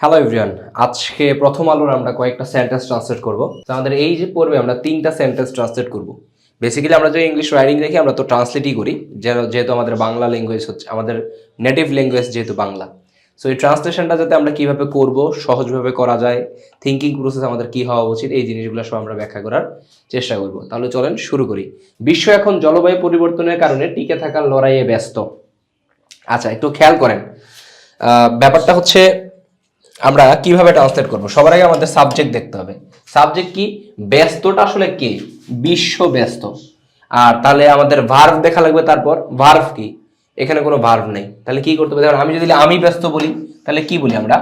Hello everyone আজকে প্রথম আলোর আমরা কয়েকটা সেন্টেন্স ট্রান্সলেট করব। তো আমাদের এই যে পড়বে আমরা তিনটা সেন্টেন্স ট্রান্সলেট করব। বেসিক্যালি আমরা যে ইংলিশ রাইটিং দেখি, আমরা তো ট্রান্সলেটই করি যেহেতু আমাদের বাংলা ল্যাঙ্গুয়েজ হচ্ছে, আমাদের নেটিভ ল্যাঙ্গুয়েজ যেহেতু বাংলা। সো এই ট্রান্সলেশনটা যাতে আমরা কীভাবে করব, সহজভাবে করা যায় থিঙ্কিং প্রসেস আমাদের কি হওয়া উচিত, এই জিনিসগুলো সব আমরা ব্যাখ্যা করার চেষ্টা করব। তাহলে চলেন শুরু করি। বিশ্ব এখন জলবায়ু পরিবর্তনের কারণে টিকে থাকার লড়াইয়ে ব্যস্ত। আচ্ছা একটু খেয়াল করেন। ব্যাপারটা হচ্ছে আমরা কীভাবে ট্রান্সলেট করব? সবার আগে আমাদের সাবজেক্ট দেখতে হবে। সাবজেক্ট কি? ব্যস্তটা আসলে কে? বিশ্ব ব্যস্ত। আর তাহলে আমাদের ভার্ভ দেখা লাগবে তারপর। ভার্ভ কি? এখানে কোনো ভার্ভ নেই। তাহলে কি করতে হবে? যেমন আমি যদি আমি ব্যস্ত বলি, তাহলে কি বলি আমরা?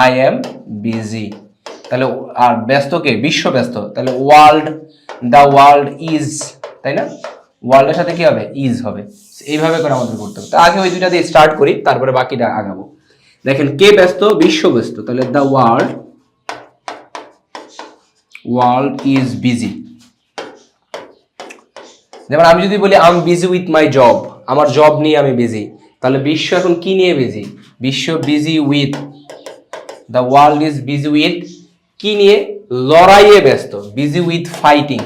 আই এম বিজি তাহলে আর ব্যস্ত কে? বিশ্ব ব্যস্ত। তাহলে ওয়ার্ল্ড দ্য ওয়ার্ল্ড ইজ তাই না? ওয়ার্ল্ডের সাথে কি হবে? ইজ হবে। এইভাবে করে আমাদের করতে হবে। তো আগে ওই দুইটা দিয়ে স্টার্ট করি, তারপরে বাকিটা আগাবো। দেখেন, কে ব্যস্ত? বিশ্ব ব্যস্ত। তাহলে the world world is busy যেমন আমি যদি বলি I'm busy with my job আমার জব নিয়ে আমি বিজি তাহলে বিশ্ব এখন কি নিয়ে বিজি বিশ্ব busy with the world is busy with কি নিয়ে? লড়াইয়ে ব্যস্ত। Busy with fighting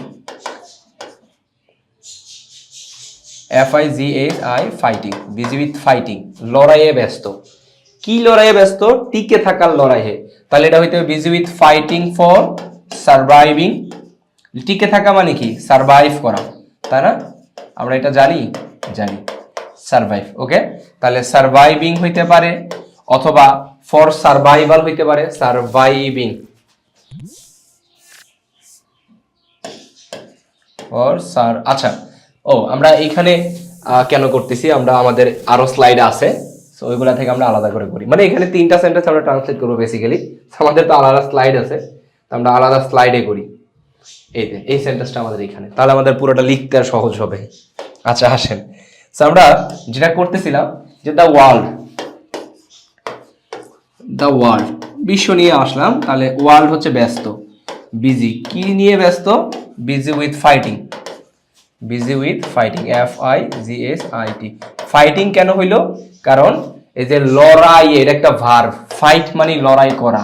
F I G H I fighting busy with fighting লড়াইয়ে ব্যস্ত। কি লড়াইয়ে ব্যস্ত? টিকে থাকার লড়াইয়ে। তাহলে এটা হইতে busy with fighting for surviving টিকে থাকা মানে কি? সার্ভাইভ করা। তাই না? আমরা এটা জানি? জানি। সার্ভাইভ ওকে তাহলে সার্ভাইভিং হইতে পারে অথবা ফর সার্ভাইভাল হইতে পারে সার্ভাইভিং ফর সার আচ্ছা ও, আমরা এইখানে কেন করতেছি? আমরা আমাদের আরও স্লাইড আছে। তো ওইগুলা থেকে আমরা আলাদা করে করি। মানে এখানে তিনটা সেন্টেন্স আমরা ট্রান্সলেট করব বেসিক্যালি আমাদের তো আলাদা স্লাইড আছে। তো আমরা আলাদা স্লাইডে করি। এই যে, এই সেন্টেন্সটা আমাদের এখানে। তাহলে আমাদের পুরোটা লিখতে আর সহজ হবে। আচ্ছা আসেন। তো আমরা যেটা করতেছিলাম, যে দ্য ওয়ার্ল্ড দ্য ওয়ার্ল্ড বিশ্ব নিয়ে আসলাম। তাহলে ওয়ার্ল্ড হচ্ছে ব্যস্ত। বিজি কি নিয়ে ব্যস্ত? Busy with fighting busy with fighting F I G S I T fighting কেন হইল? কারণ এই যে লড়াই, এটা একটা ভার্ভ ফাইট মানে লড়াই করা।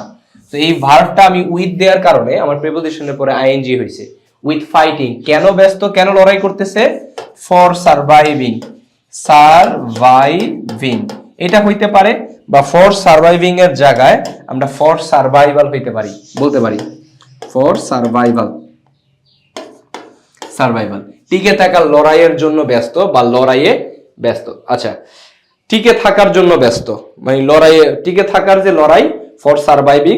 তো এই ভার্ভটা আমি উইথ দেওয়ার কারণে আমার প্রিপোজিশনের পরে আইএনজি হয়েছে। উইথ ফাইটিং কেন ব্যস্ত, কেন লড়াই করতেছে? ফর সার্ভাইভিং সার্ভাইভিং এটা হইতে পারে বা ফর সার্ভাইভিং এর জায়গায় আমরা ফর সার্ভাইভাল হইতে পারি, বলতে পারি। ফর সার্ভাইভাল সার্ভাইভাল টিকে থাকার লড়াইয়ের জন্য ব্যস্ত বা লড়াইয়ে ব্যস্ত। আচ্ছা টিকে থাকার জন্য ব্যস্ত। মানে লড়াইয়ে টিকে থাকার যে লড়াই ফর সার্ভাইভিং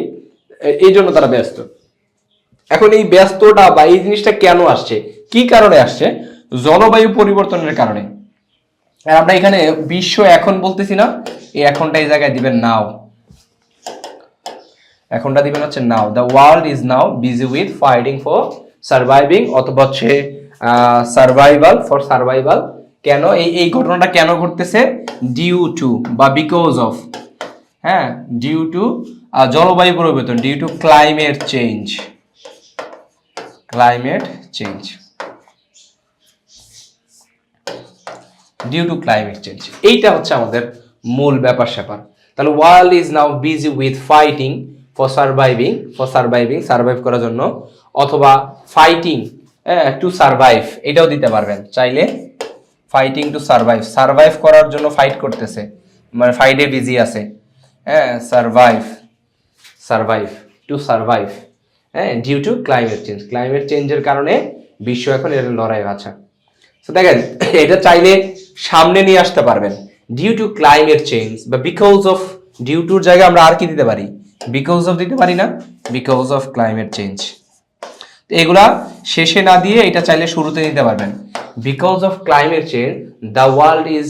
এই জন্য তারা ব্যস্ত। এখন এই ব্যস্তটা বা এই জিনিসটা কেন আসছে? কি কারণে আসছে? জলবায়ু পরিবর্তনের কারণে। আমরা এখানে বিশ্ব এখন বলতেছি না, এই এখনটা এই জায়গায় দিবেন নাও। এখনটা দিবেন হচ্ছে now. The world is now busy with fighting for surviving অথবা হচ্ছে সার্ভাইভাল ফর সার্ভাইভাল কেন? এই এই ঘটনাটা কেন ঘটতেছে? ডিউ টু বা বিকজ অফ হ্যাঁ? ডিউ টু জলবায়ু পরিবর্তন due to climate change climate change due to climate change এইটা হচ্ছে আমাদের মূল ব্যাপার স্যাপার। তাহলে world is now busy with fighting for surviving for surviving survive করার জন্য, অথবা ফাইটিং টু সার্ভাইভ এটাও দিতে পারবেন। চাইলে ফাইটিং টু সার্ভাইভ সার্ভাইভ করার জন্য ফাইট করতেছে। মানে ফাইটে বিজি আছে। হ্যাঁ সার্ভাইভ সার্ভাইভ টু সার্ভাইভ হ্যাঁ due to climate change climate চেঞ্জের কারণে বিশ্ব এখন এর লড়াই আছে তো দেখেন, এটা চাইলে সামনে নিয়ে আসতে পারবেন। ডিউ টু ক্লাইমেট চেঞ্জ বা বিকজ অফ ডিউ টুর জায়গায় আমরা আর কি দিতে পারি? বিকজ অফ দিতে পারি না। বিকজ অফ ক্লাইমেট চেঞ্জ এগুলা শেষে না দিয়ে এটা চাইলে শুরুতে নিতে পারবেন। Because of climate change the world is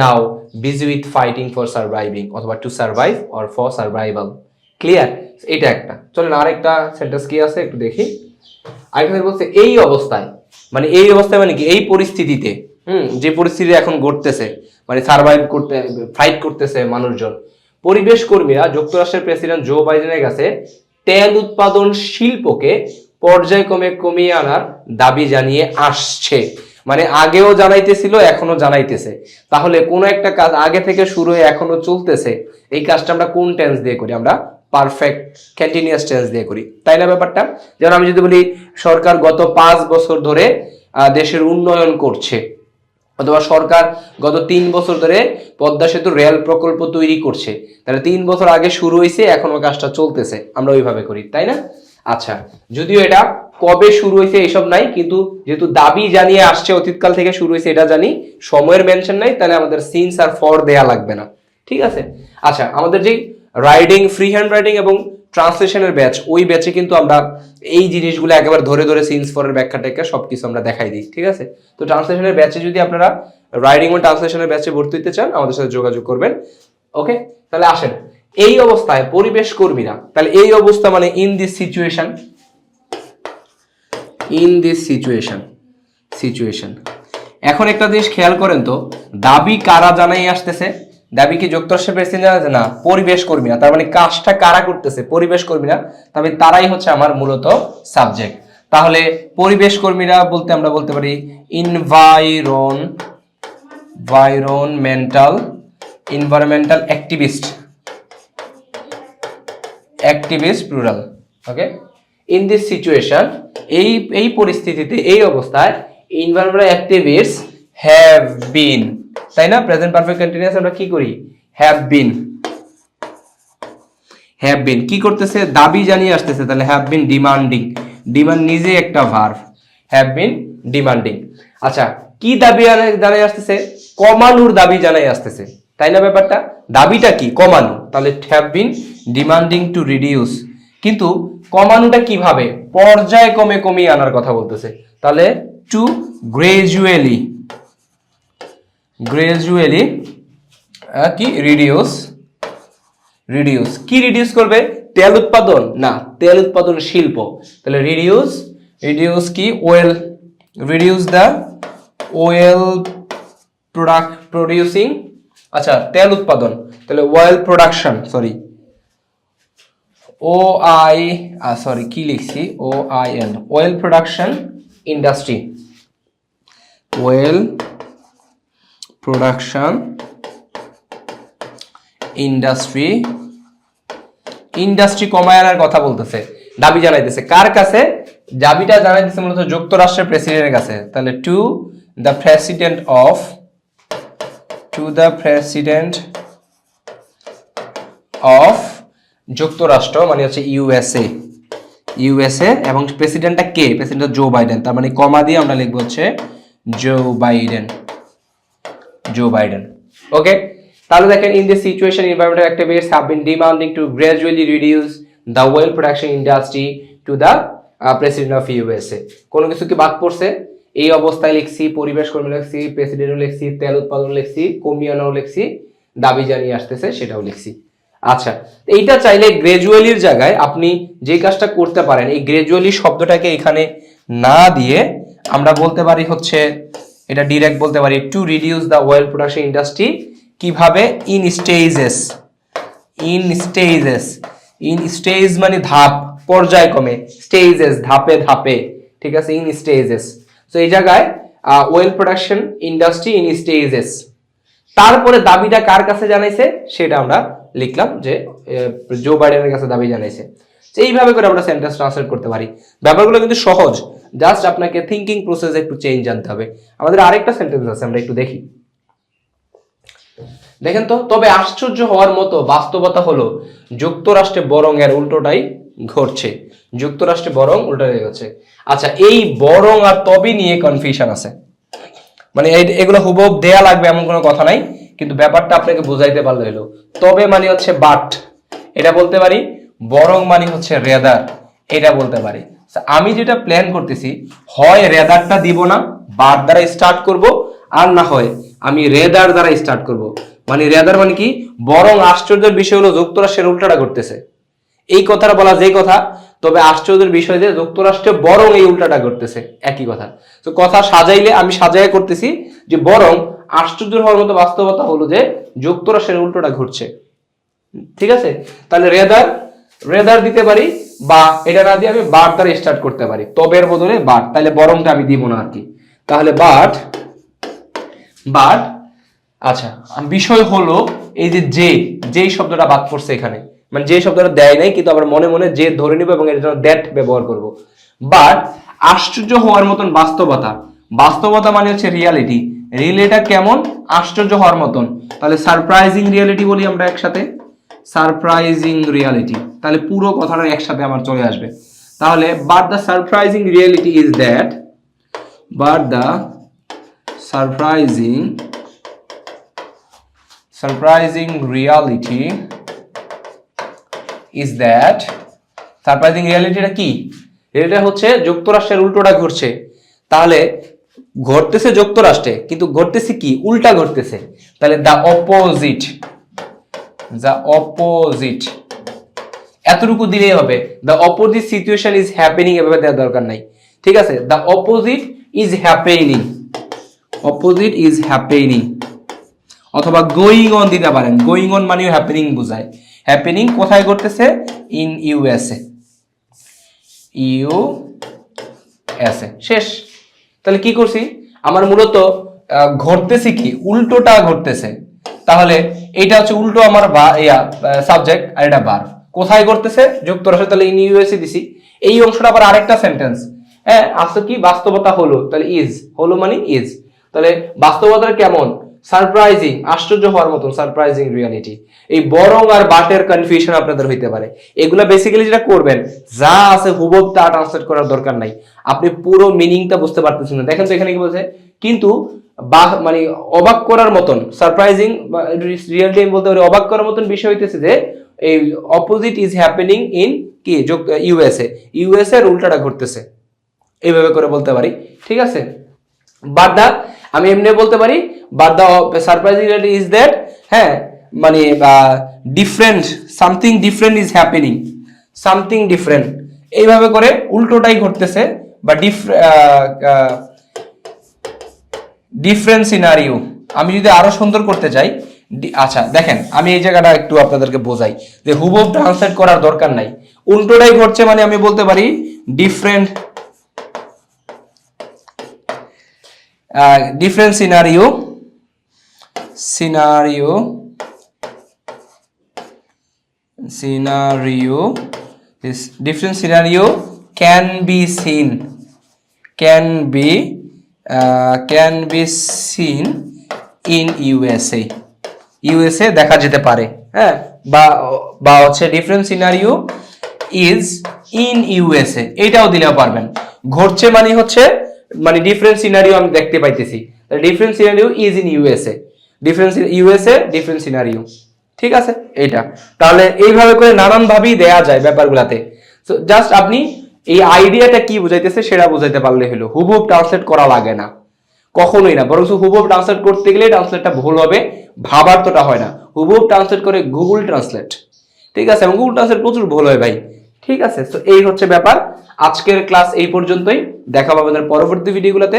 now busy with fighting for surviving অথবা to survive or for survival clear এটা একটা। চলেন, আরেকটা সেন্টেন্স কি আছে একটু দেখি। আরেকটা বলছে, এই অবস্থায়। মানে এই অবস্থায় মানে কি? এই পরিস্থিতিতে, হুম, যে পরিস্থিতি এখন ঘটতেছে মানে সার্ভাইভ করতে ফাইট করতেছে মানুষজন। পরিবেশ কর্মীরা, যুক্তরাষ্ট্রের প্রেসিডেন্ট জো বাইডেনের কাছে তেল উৎপাদন শিল্পকে পর্যায়ক্রমে কমিয়ে আনার দাবি জানিয়ে আসছে। মানে আগেও জানাইতেছিল এখনও জানাইতেছে। তাহলে কোনো একটা কাজ আগে থেকে শুরু হয়ে এখনও চলতেছে, এই কাজটা আমরা কোন টেন্স দিয়ে করি? আমরা পারফেক্ট কন্টিনিউয়াস টেন্স দিয়ে করি। তাই না ব্যাপারটা? যেমন আমি যদি বলি, সরকার গত পাঁচ বছর ধরে দেশের উন্নয়ন করছে, অথবা সরকার গত তিন বছর ধরে পদ্মা সেতু রেল প্রকল্প তৈরি করছে। তাহলে তিন বছর আগে শুরু হয়েছে এখনও কাজটা চলতেছে। আমরা ওইভাবে করি, তাই না? আচ্ছা যদিও এটা কবে শুরু হয়েছে এসব নাই, কিন্তু যেহেতু দাবি জানিয়ে আসছে, অতীতকাল থেকে শুরু হয়েছে, এটা জানি, সময়ের মেনশন নাই, তাহলে আমাদের সিনস আর ফর দেয়া লাগবে না। ঠিক আছে? আচ্ছা আমাদের যেই রাইডিং ফ্রি হ্যান্ড রাইডিং এবং ট্রান্সলেশনের ব্যাচ ওই ব্যাচে কিন্তু আমরা এই জিনিসগুলো একেবারে ধরে ধরে সিনস ফরের ব্যাখ্যা টেখ্যা সবকিছু আমরা দেখাই দিই, ঠিক আছে? তো ট্রান্সলেশনের ব্যাচে যদি আপনারা রাইডিং ও ট্রান্সলেশনের ব্যাচে ভর্তি হতে চান, আমাদের সাথে যোগাযোগ করবেন। ওকে তাহলে আসেন। এই অবস্থায় পরিবেশ কর্মীরা, তাহলে এই অবস্থা মানে in this situation in this situation situation এখন একটা জিনিস খেয়াল করেন তো, দাবি কারা জানাই আসতেছে? দাবি কি যুক্তরাষ্ট্রের প্রেসিডেন্ট জানাচ্ছে না, পরিবেশ কর্মীরা তার মানে কাজটা কারা করতেছে? পরিবেশ কর্মীরা তবে তারাই হচ্ছে আমার মূলত সাবজেক্ট তাহলে পরিবেশ কর্মীরা বলতে আমরা বলতে পারি environ vironmental environmental activist activist plural okay in this situation এই এই পরিস্থিতিতে, এই অবস্থায় ইনভায়রনমেন্টাল অ্যাক্টিভিস্ট হ্যাভ বিন তাই না? প্রেজেন্ট পারফেক্ট কন্টিনিউয়াস আমরা কি করি? হ্যাভ বিন হ্যাভ বিন কি করতেছে? দাবি জানিয়ে আসতেছে, তাহলে হ্যাভ বিন ডিমান্ডিং ডিমান্ড নিজে একটা ভার্ব হ্যাভ বিন ডিমান্ডিং আচ্ছা কি দাবি জানাই আসতেছে? কমানোর দাবি জানাই আসতেছে, তাই না ব্যাপারটা? দাবিটা কি? কমানো, তাহলে have been demanding to reduce কিন্তু কমানোটা কীভাবে? পর্যায়ক্রমে কমিয়ে আনার কথা বলতেছে। তাহলে টু গ্রেজুয়ালি গ্রেজুয়ালি কি? রিডিউস রিডিউস কি রিডিউস করবে? তেল উৎপাদন। না, তেল উৎপাদন শিল্প। তাহলে রিডিউস রিডিউস কি? Oil reduce the oil product producing আচ্ছা তেল উৎপাদন। তাহলে oil production sorry O I sorry কি লিখছি? O I L oil production industry oil production industry industry কমায় আনার কথা বলতেছে, দাবি জানাইতেছে। কার কাছে? দাবিটা জানাইতেছে মূলত যুক্তরাষ্ট্রের প্রেসিডেন্টের কাছে। তাহলে to the president of to the president of যুক্তরাষ্ট্র মানে হচ্ছে ইউএসএ ইউএসএ এবং প্রেসিডেন্টটা কে? প্রেসিডেন্ট জো বাইডেন তার মানে কমা দিয়ে আমরা লিখব হচ্ছে Joe Biden Joe Biden okay তাহলে দেখেন in this situation environmental activists have been demanding to gradually reduce the oil production industry to the president of USA কোনো কিছু কি বাদ পড়ছে? এই অবস্থায় লিখছি, পরিবেশ কর্মী লিখছি প্রেসিডেন্টও লিখছি, তেল উৎপাদন লিখছি কমিয়ানো লিখছি, দাবি জানিয়ে আসতেছে, সেটাও লিখছি। আচ্ছা এইটা চাইলে গ্রাজুয়ালির জায়গায় আপনি যে কাজটা করতে পারেন, এই গ্রাজুয়ালি শব্দটাকে এখানে না দিয়ে আমরা বলতে পারি হচ্ছে, এটা ডিরেক্ট বলতে পারি to reduce the oil production industry কীভাবে? In stages in stages in stage মানে ধাপ, পর্যায়ক্রমে স্টেজেস ধাপে ধাপে, ঠিক আছে? ইন স্টেজেস তো এই জায়গায় oil production industry in stages তারপরে দাবিটা কার কাছে জানাইছে? সেটা আমরা লিখলাম যে জো বাইডেনের কাছে দাবি জানাইছে। এইভাবে করে আমরা সেন্টেন্স ট্রান্সলেট করতে পারি। ব্যাপারগুলো কিন্তু সহজ। জাস্ট আপনাকে থিঙ্কিং প্রসেস একটু চেঞ্জ জানতে হবে। আমাদের আরেকটা সেন্টেন্স আছে, আমরা একটু দেখি। দেখেন তো, তবে আশ্চর্য হওয়ার মতো বাস্তবতা হলো, যুক্তরাষ্ট্রে বরং এর উল্টোটাই ঘটছে। যুক্তরাষ্ট্রে বরং উল্টোটাই ঘটছে। আচ্ছা এই বরং আর তবে নিয়ে কনফিউশন আছে। মানে এগুলো হুবহুব দেয়া লাগবে এমন কোনো কথা নাই। কিন্তু ব্যাপারটা আপনাকে বুঝাইতে পারলে হলো। তবে মানে হচ্ছে বাট, এটা বলতে পারি, বরং মানে হচ্ছে রেদার এটা বলতে পারি। আমি যেটা প্ল্যান করতেছি, হয় রেদারটা দিব না বার দ্বারা স্টার্ট করব, আর না হয় আমি রেদার দ্বারা স্টার্ট করব। মানে রেদার মানে কি? বরং আশ্চর্যের বিষয় হলো যুক্তরাষ্ট্রের উল্টাটা করতেছে এই কথাটা বলা যে কথা, তবে আশ্চর্যের বিষয় যে যুক্তরাষ্ট্রে বরং এই উল্টাটা করতেছে একই কথা। তো কথা সাজাইলে আমি সাজাই করতেছি যে বরং আশ্চর্য হওয়ার মতো বাস্তবতা হলো যে যুক্তরাষ্ট্রের উল্টোটা ঘটছে। ঠিক আছে? তাহলে রেদার রেদার দিতে পারি বা এটা না দিয়ে আমি বার দ্বারা স্টার্ট করতে পারি। তবের বদলে বাট তাহলে বরংটা আমি দিব না আর কি তাহলে বাট বাট আচ্ছা বিষয় হলো এই যে যে, যেই শব্দটা বাদ পড়ছে এখানে। মানে যে শব্দটা দেয় নাই, কিন্তু আমরা মনে মনে যে ধরে নিব এবং এর জন্য দ্যাট ব্যবহার করব। বাট আশ্চর্য হওয়ার মতন বাস্তবতা। বাস্তবতা মানে হচ্ছে রিয়ালিটি রিয়েলিটা কেমন? আশ্চর্য হওয়ার মতন। তাহলে সারপ্রাইজিং রিয়ালিটি বলি আমরা একসাথে। সারপ্রাইজিং রিয়ালিটি তাহলে পুরো কথাটা একসাথে আমার চলে আসবে। তাহলে but the surprising reality is that but the surprising surprising reality is that surprising রিয়ালিটিটা কি? রিয়ালিটিটা হচ্ছে যুক্তরাষ্ট্রের উল্টোটা ঘটছে তাহলে ঘটতেছে যুক্তরাষ্ট্রে, কিন্তু ঘটতেছে কি? উল্টা ঘটতেছে। তাহলে দ্য অপোজিট দ্য অপোজিট এতটুকু দিলেই হবে। The opposite situation is happening এভাবে দেওয়ার দরকার নাই। ঠিক আছে? The opposite is happening opposite is happening অথবা গোয়িং অন দিতে পারেন। গোয়িং অন মানেও হ্যাপেনিং বোঝায়। হ্যাপেনিং কোথায় ঘটতেছে? ইন ইউএসএ ইউ এসে শেষ। তাহলে কি করছি? আমার মূলত ঘটতেছি কি? উল্টোটা ঘটতেছে। তাহলে এটা হচ্ছে উল্টো আমার ইয়া সাবজেক্ট আর এটা বার কোথায় ঘটতেছে? যুক্তরাষ্ট্র। তাহলে ইন ইউএসএ দিছি। এই অংশটা আবার আরেকটা সেন্টেন্স হ্যাঁ আসলে কি? বাস্তবতা হলো। তাহলে ইজ হলো মানে ইজ তাহলে বাস্তবতা কেমন? সারপ্রাইজিং আশ্চর্য হওয়ার মতন সারপ্রাইজিং রিয়ালিটি এই বরং আর বাটের কনফিউশন আপনাদের হইতে পারে। এগুলা বেসিক্যালি যেটা করবেন, যা আছে হুবব তা ট্রান্সলেট করার দরকার নাই। আপনি পুরো মিনিংটা বুঝতে পারতেছেন না। দেখেন তো এখানে কি বলছে? কিন্তু বা মানে অবাক করার মতন সারপ্রাইজিং রিয়েল টাইম বলতে পারি, অবাক করার মতন বিষয় হইতেছে যে, এই অপোজিট ইজ হ্যাপেনিং ইন কি? ইউএসএ ইউএসএ এর উল্টাটা ঘটতেছে। এইভাবে করে বলতে পারি। ঠিক আছে? বাট দা আমি এমনি বলতে পারি but the surprising is that হ্যাঁ মানে different something different is happening something different এইভাবে করে উল্টোটাই ঘটতেছে, বা ডিফ ডিফারেন্ট সিনারিও আমি যদি আরও সুন্দর করতে চাই আচ্ছা দেখেন, আমি এই জায়গাটা একটু আপনাদেরকে বোঝাই, যে হুবহু ট্রান্সলেট করার দরকার নাই। উল্টোটাই ঘটছে মানে আমি বলতে পারি different different scenario scenario scenario. This different scenario can be seen. Can be uh, can be seen in USA USA দেখা যেতে পারে হ্যাঁ? বা বা হচ্ছে different scenario is in USA এটাও দিলেও পারবেন। ঘটছে মানে হচ্ছে মানে ডিফারেন্ট সিনারিও আমি দেখতে পাইতেছি। Different scenario is in USA difference USA different scenario ঠিক আছে? এইটা। তাহলে এইভাবে করে নানান ভাবেই দেয়া যায় ব্যাপারগুলাতে। তো জাস্ট আপনি এই আইডিয়াটা কি বুঝাইতেছে সেটা বুঝাইতে পারলে হলো। হুবহুব ট্রান্সলেট করা লাগে না। কখনোই না। বরং হুবহুব ট্রান্সলেট করতে গেলে ট্রান্সলেটটা ভুল হবে। ভাবার তোটা হয় না। হুবহুব ট্রান্সলেট করে গুগল ট্রান্সলেট ঠিক আছে? গুগল ট্রান্সলেট প্রচুর ভুল হয় ভাই। ঠিক আছে? তো এই হচ্ছে ব্যাপার। আজকের ক্লাস এই পর্যন্তই। দেখা পাবেন পরবর্তী ভিডিওগুলোতে